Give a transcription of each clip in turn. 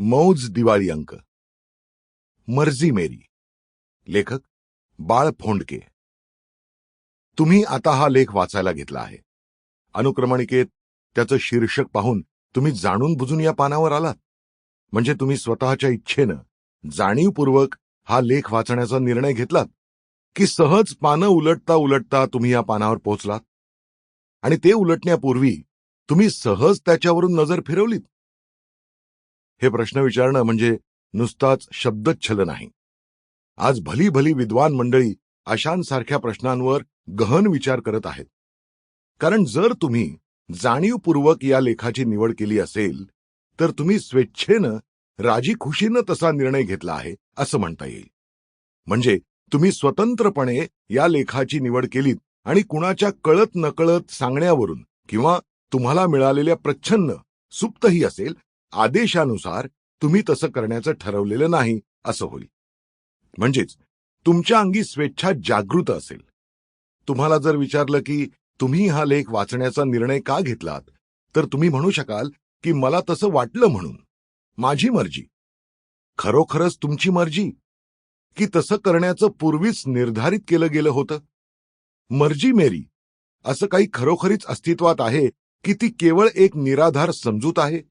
मौज दिवाळी अंक. मर्जी मेरी. लेखक बाळ फोंडके. तुम्ही आता हा लेख वाचायला घेतला आहे. अनुक्रमणिकेत त्याचं शीर्षक पाहून तुम्ही जाणून बुजून या पानावर आलात. म्हणजे तुम्ही स्वतःच्या इच्छेनं जाणीवपूर्वक हा लेख वाचण्याचा निर्णय घेतलात. की सहज पानं उलटता उलटता तुम्ही या पानावर पोहोचलात? आणि ते उलटण्यापूर्वी तुम्ही सहज त्याच्यावरून नजर फिरवलीत? हे प्रश्न विचारणं म्हणजे नुसताच शब्दच्छल नाही. आज भली भली विद्वान मंडळी अशांसारख्या प्रश्नांवर गहन विचार करत आहेत. कारण जर तुम्ही जाणीवपूर्वक या लेखाची निवड केली असेल तर तुम्ही स्वेच्छेनं राजी खुशीनं तसा निर्णय घेतला आहे असं म्हणता येईल. म्हणजे तुम्ही स्वतंत्रपणे या लेखाची निवड केलीत आणि कुणाच्या कळत नकळत सांगण्यावरून किंवा तुम्हाला मिळालेल्या प्रच्छन्न सुप्तही असेल आदेशानुसार तुम्ही तसं करण्याचं ठरवलेलं नाही असं होईल. म्हणजेच तुमच्या अंगी स्वेच्छा जागृत असेल. तुम्हाला जर विचारलं की तुम्ही हा लेख वाचण्याचा निर्णय का घेतलात? तर तुम्ही म्हणू शकाल की मला तसं वाटलं म्हणून. माझी मर्जी. खरोखरच तुमची मर्जी? की तसं करण्याचं पूर्वीच निर्धारित केलं गेलं होतं? मर्जी मेरी. असं काही खरोखरीच अस्तित्वात आहे की ती केवळ एक निराधार समजूत आहे?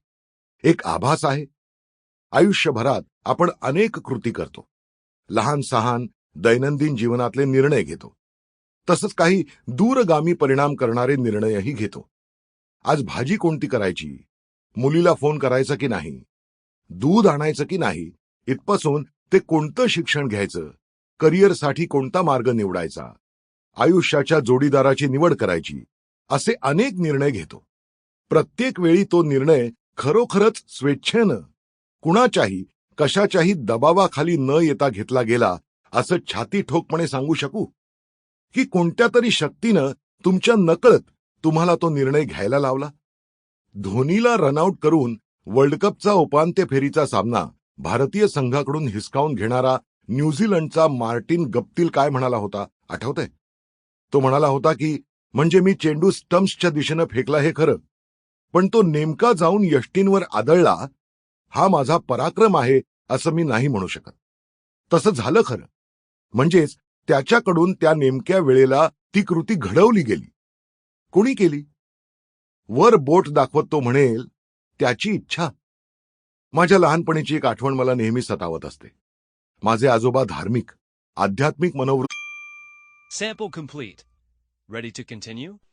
एक आभास आहे. आयुष्यभरात आपण अनेक कृती करतो. लहान सहान दैनंदिन जीवनातले निर्णय घेतो. तसंच काही दूरगामी परिणाम करणारे निर्णयही घेतो. आज भाजी कोणती करायची? मुलीला फोन करायचा की नाही? दूध आणायचं की नाही? इथपासून ते कोणतं शिक्षण घ्यायचं? करिअरसाठी कोणता मार्ग निवडायचा? आयुष्याच्या जोडीदाराची निवड करायची. असे अनेक निर्णय घेतो. प्रत्येक वेळी तो निर्णय खरोखरच स्वेच्छेनं कुणाच्याही कशाच्याही दबावाखाली न येता घेतला गेला असं छाती ठोकपणे सांगू शकू? की कोणत्या तरी शक्तीनं तुमच्या नकळत तुम्हाला तो निर्णय घ्यायला लावला? धोनीला रनआउट करून वर्ल्ड कपचा उपांत्य फेरीचा सामना भारतीय संघाकडून हिसकावून घेणारा न्यूझीलंडचा मार्टिन गप्तील काय म्हणाला होता? आठवतंय? तो म्हणाला होता की म्हणजे मी चेंडू स्टम्प्सच्या दिशेनं फेकला हे खरं. पण तो नेमका जाऊन यष्टींवर आदळला हा माझा पराक्रम आहे असं मी नाही म्हणू शकत. तसं झालं खरं. म्हणजेच त्याच्याकडून त्या नेमक्या वेळेला ती कृती घडवली गेली. कोणी केली? वर बोट दाखवत तो म्हणेल त्याची इच्छा. माझ्या लहानपणीची एक आठवण मला नेहमी सतावत असते. माझे आजोबा धार्मिक आध्यात्मिक मनोवृत्ती